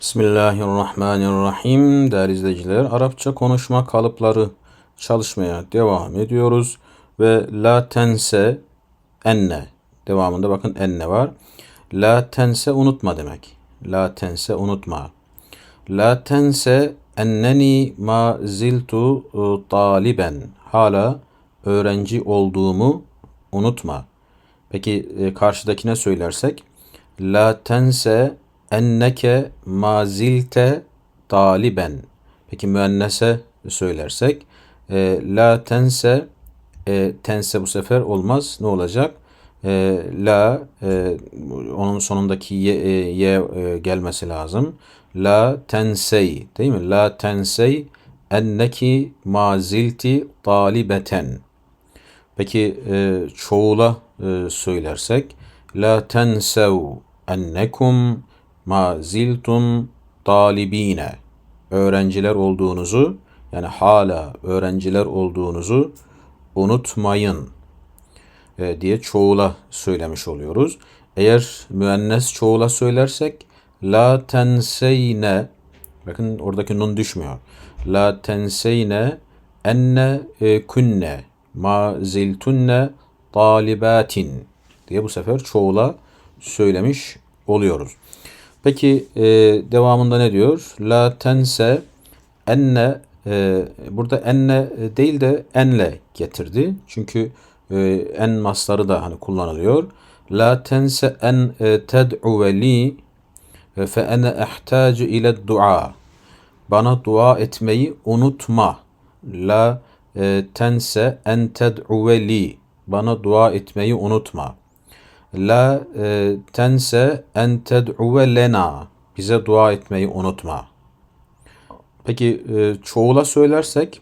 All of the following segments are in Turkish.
Bismillahirrahmanirrahim. Değerli izleyiciler, Arapça konuşma kalıpları çalışmaya devam ediyoruz. Ve la tense enne. Devamında bakın enne var. La tense unutma demek. La tense unutma. La tense enneni ma ziltu e, taliben. Hala öğrenci olduğumu unutma. Peki e, karşıdakine söylersek La tense enneke mazilte taliben. Peki müennese söylersek e, la tense e, tense bu sefer olmaz. Ne olacak? E, la e, onun sonundaki ye, e, ye e, gelmesi lazım. La tensey değil mi? La tensey enneki mazilti talibeten. Peki e, çoğula e, söylersek la tensev ennekum ma ziltum talibine öğrenciler olduğunuzu yani hala öğrenciler olduğunuzu unutmayın e, diye çoğula söylemiş oluyoruz. Eğer müennes çoğula söylersek la tenseyne bakın oradaki nun düşmüyor. La tenseyne enne e, kunne ma ziltunne talibatin diye bu sefer çoğula söylemiş oluyoruz. Peki e, devamında ne diyor? La tense enne e, burada enne değil de enle getirdi. Çünkü e, en masları da hani kullanılıyor. La tense en e, ted'u li e, fe ene ihtacu ile dua. Bana dua etmeyi unutma. La e, tense en ted'u li. Bana dua etmeyi unutma. La e, tense en ted'uve lena. Bize dua etmeyi unutma. Peki e, çoğula söylersek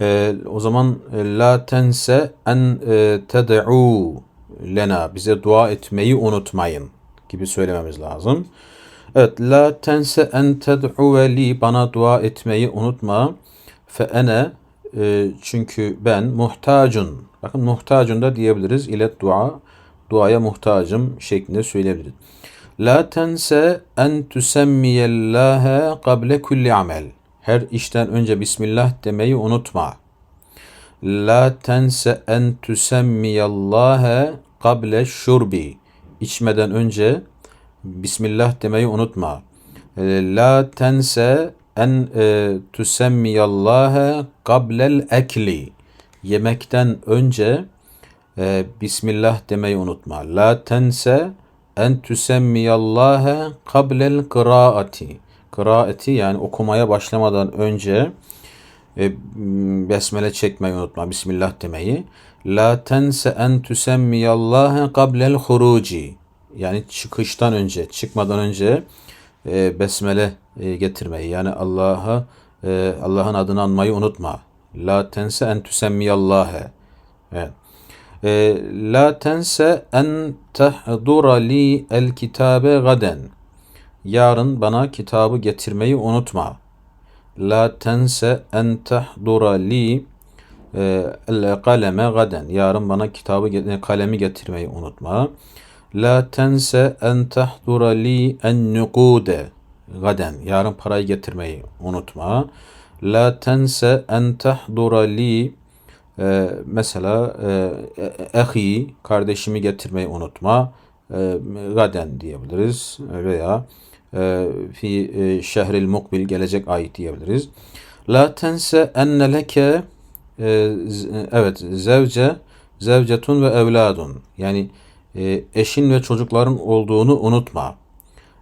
e, o zaman e, la tense en e, ted'u lena. Bize dua etmeyi unutmayın gibi söylememiz lazım. Evet, la tense en ted'uve li. Bana dua etmeyi unutma. Fe ene e, çünkü ben muhtacun. Bakın muhtacun da diyebiliriz ile dua duaya muhtacım şeklinde söyleyebiliriz. La tense en tüsemmiyellâhe kable kulli amel. Her işten önce Bismillah demeyi unutma. La tense en tüsemmiyallâhe kable şurbi. İçmeden önce Bismillah demeyi unutma. La tense en e, tüsemmiyallâhe kablel ekli. Yemekten önce e, Bismillah demeyi unutma. La tense en tüsemmiyallâhe kablel kıraati. Kıraati yani okumaya başlamadan önce e, besmele çekmeyi unutma. Bismillah demeyi. La tense en tüsemmiyallâhe kablel huruci. Yani çıkıştan önce, çıkmadan önce e, besmele e, getirmeyi. Yani Allah'a e, Allah'ın adını anmayı unutma. La tense en tüsemmiyallâhe. Evet. E, la tense en tehdura li el kitabe gaden. Yarın bana kitabı getirmeyi unutma. La tense en tehdura li e, el kaleme gaden. Yarın bana kitabı kalemi getirmeyi unutma. La tense en tehdura li en nukude gaden. Yarın parayı getirmeyi unutma. La tense en tehdura li ee, mesela e, ehi kardeşimi getirmeyi unutma e, gaden diyebiliriz veya e, fi e, şehril mukbil gelecek ayet diyebiliriz. La tense enne leke e, evet zevce zevcetun ve evladun yani e, eşin ve çocukların olduğunu unutma.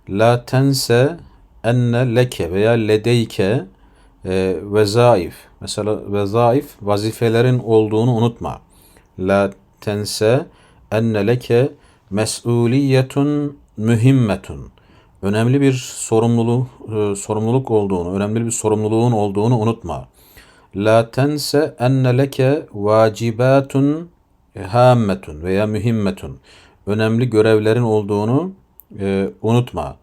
La tense enne leke veya ledeyke e, vezaif. Mesela vezaif vazifelerin olduğunu unutma. La tense enne leke mesuliyetun mühimmetun. Önemli bir sorumluluk e, sorumluluk olduğunu, önemli bir sorumluluğun olduğunu unutma. La tense enne leke vacibatun hammetun veya mühimmetun. Önemli görevlerin olduğunu e, unutma.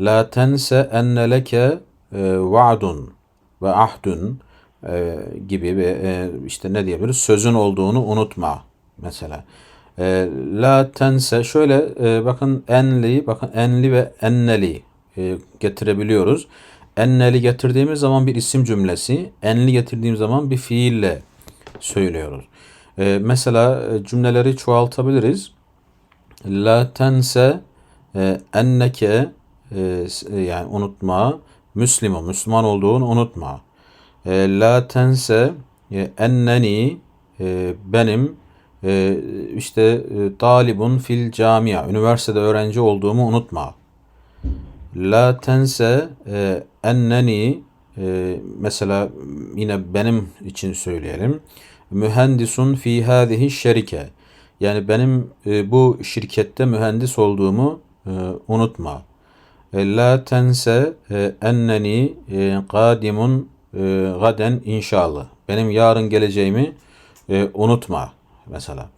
La tense enne leke e, va'dun ve ahdun e, gibi ve e, işte ne diyebiliriz sözün olduğunu unutma mesela. E, la tense şöyle e, bakın enli bakın enli ve enneli e, getirebiliyoruz. Enneli getirdiğimiz zaman bir isim cümlesi, enli getirdiğimiz zaman bir fiille söylüyoruz. E, mesela e, cümleleri çoğaltabiliriz. La tense e, enneke e, s- yani unutma. Müslüman, Müslüman olduğunu unutma. E, la tense e, enneni e, benim e, işte e, talibun fil camia üniversitede öğrenci olduğumu unutma. La tense e, enneni mesela yine benim için söyleyelim. Mühendisun fi hadihi şerike. Yani benim bu şirkette mühendis olduğumu unutma. E, La tense e, enneni kadimun e, gaden inşallah. Benim yarın geleceğimi unutma mesela.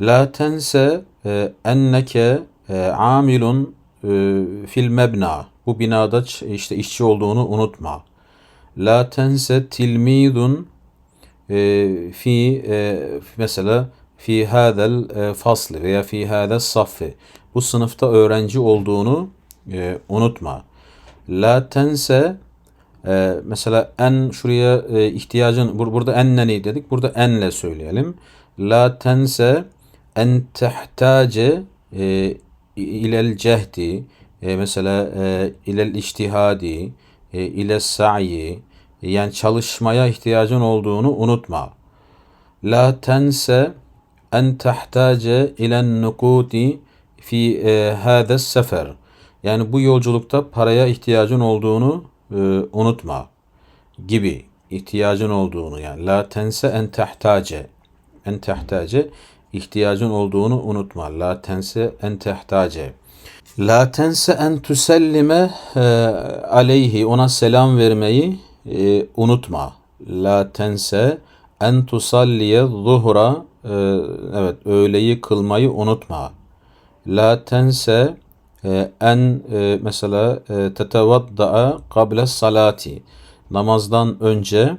La tense enneke amilun fil mebna. Bu binada işte işçi olduğunu unutma. La tense tilmidun fi mesela fi hadel fasli veya fi hadel saffi. Bu sınıfta öğrenci olduğunu e, unutma. La tense e, mesela en şuraya e, ihtiyacın bur- burada enneni dedik. Burada enle söyleyelim. La tense en tehtace e, ilel cehdi e, mesela e, ilel iştihadi e, ile sa'yi yani çalışmaya ihtiyacın olduğunu unutma. La tense en tehtace ilen nukuti fi e, hâdes sefer. Yani bu yolculukta paraya ihtiyacın olduğunu e, unutma gibi ihtiyacın olduğunu yani la tense en tehtace en tehtace ihtiyacın olduğunu unutma. La tense en tehtace. La tense en tusellime e, aleyhi ona selam vermeyi e, unutma. La tense en tusalliye zuhra e, evet öğleyi kılmayı unutma. La tense en e, mesela e, tetevadda'a kable salati namazdan önce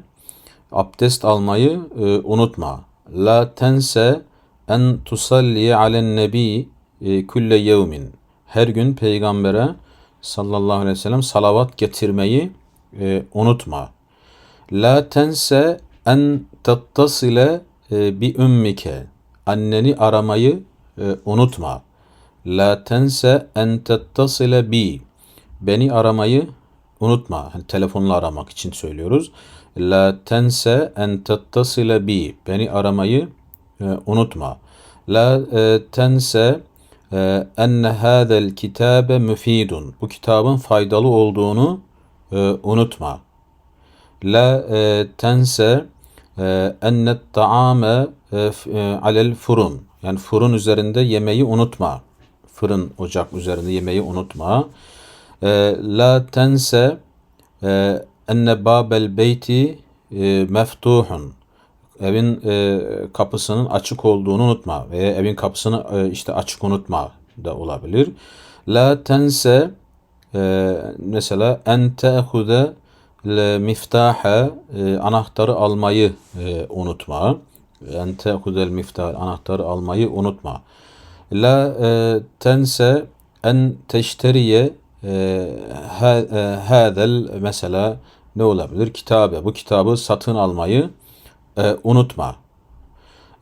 abdest almayı e, unutma. La tense en tusalli alen nebi e, kulle yevmin. Her gün peygambere sallallahu aleyhi ve sellem salavat getirmeyi e, unutma. La tense en tettasile e, bi ümmike. Anneni aramayı e, unutma. La tense en tettasile bi. Beni aramayı unutma. Hani telefonla aramak için söylüyoruz. La tense en tettasile bi. Beni aramayı e, unutma. La e, tense e, enne kitabe müfidun. Bu kitabın faydalı olduğunu e, unutma. La e, tense e, taame e, e, alel furun. Yani fırın üzerinde yemeği unutma. Fırın, ocak üzerinde yemeği unutma. E, la tense e, enne babel beyti e, meftuhun. Evin e, kapısının açık olduğunu unutma. Veya evin kapısını işte açık unutma da olabilir. La tense mesela en te'hude miftaha anahtarı almayı unutma. En te'hudel miftah anahtarı almayı unutma. La e, tense en teşteriye e, ha- e, hadel mesela ne olabilir? Kitabe. Bu kitabı satın almayı e, unutma.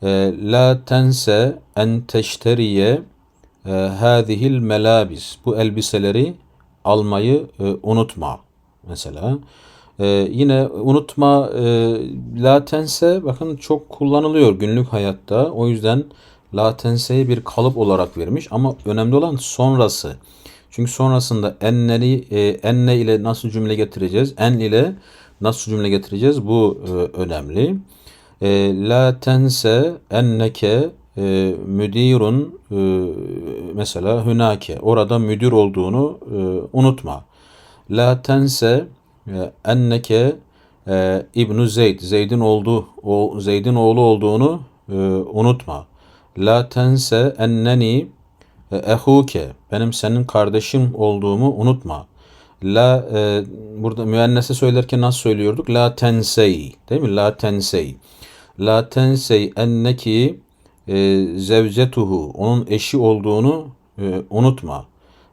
E, la tense en teşteriye e, hadihil melabis. Bu elbiseleri almayı e, unutma. Mesela. E, yine unutma e, la tense bakın çok kullanılıyor günlük hayatta. O yüzden la tense'yi bir kalıp olarak vermiş ama önemli olan sonrası. Çünkü sonrasında enneli e, enne ile nasıl cümle getireceğiz? En ile nasıl cümle getireceğiz? Bu e, önemli. E, la tense enneke e, müdirun e, mesela hünake orada müdür olduğunu e, unutma. La tense e, enneke e, İbnu Zeyd Zeyd'in oldu o Zeyd'in oğlu olduğunu e, unutma. La tense enneni e, ehuke benim senin kardeşim olduğumu unutma. La e, burada müennese söylerken nasıl söylüyorduk? La tensey değil mi? La tensey. La tensey enneki e, zevcetuhu onun eşi olduğunu e, unutma.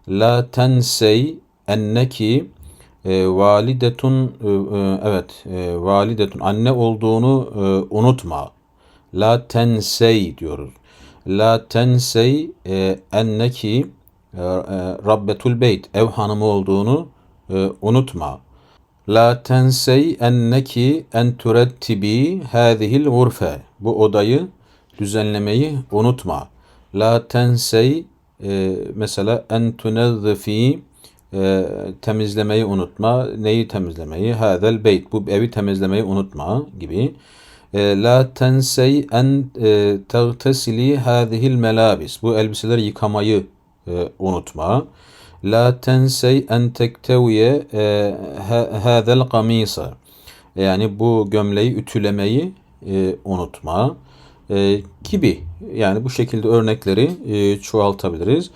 La tensey enneki e, validetun e, e, evet e, validetun anne olduğunu e, unutma. La tensey diyoruz. La tensey e, enneki e, e, rabbetul beyt ev hanımı olduğunu e, unutma. La tensey enneki en turettibi hadihil gurfe. Bu odayı düzenlemeyi unutma. La tensey e, mesela en tunezzifi e, temizlemeyi unutma. Neyi temizlemeyi? Hadel beyt. Bu evi temizlemeyi unutma gibi. E, la tensey en e, tagtesili hadihil melabis. Bu elbiseleri yıkamayı e, unutma. La tensey en tekteviye ha- hadel kamisa. Yani bu gömleği ütülemeyi unutma gibi. Yani bu şekilde örnekleri çoğaltabiliriz.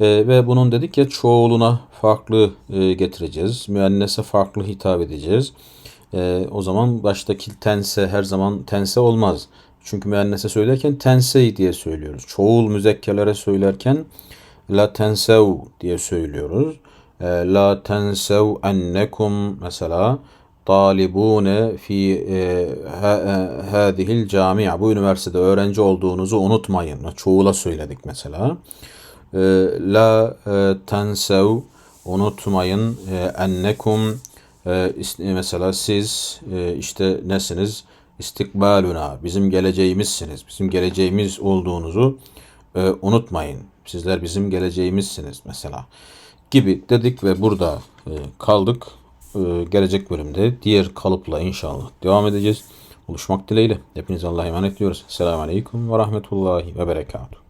Ve bunun dedik ya çoğuluna farklı getireceğiz. Müennese farklı hitap edeceğiz. E, o zaman baştaki tense her zaman tense olmaz. Çünkü müennese söylerken tensey diye söylüyoruz. Çoğul müzekkerlere söylerken la tensev diye söylüyoruz. E, la tensev ennekum mesela talibune fi e, e, hadihil camia. Bu üniversitede öğrenci olduğunuzu unutmayın. Çoğula söyledik mesela. E, la e, tensev unutmayın e, ennekum e, is- mesela siz e, işte nesiniz? İstikbaluna bizim geleceğimizsiniz. Bizim geleceğimiz olduğunuzu e, unutmayın. Sizler bizim geleceğimizsiniz mesela gibi dedik ve burada e, kaldık. E, gelecek bölümde diğer kalıpla inşallah devam edeceğiz. Buluşmak dileğiyle. Hepinize Allah'a emanet ediyoruz. Selamun Aleyküm ve Rahmetullahi ve Berekatuhu.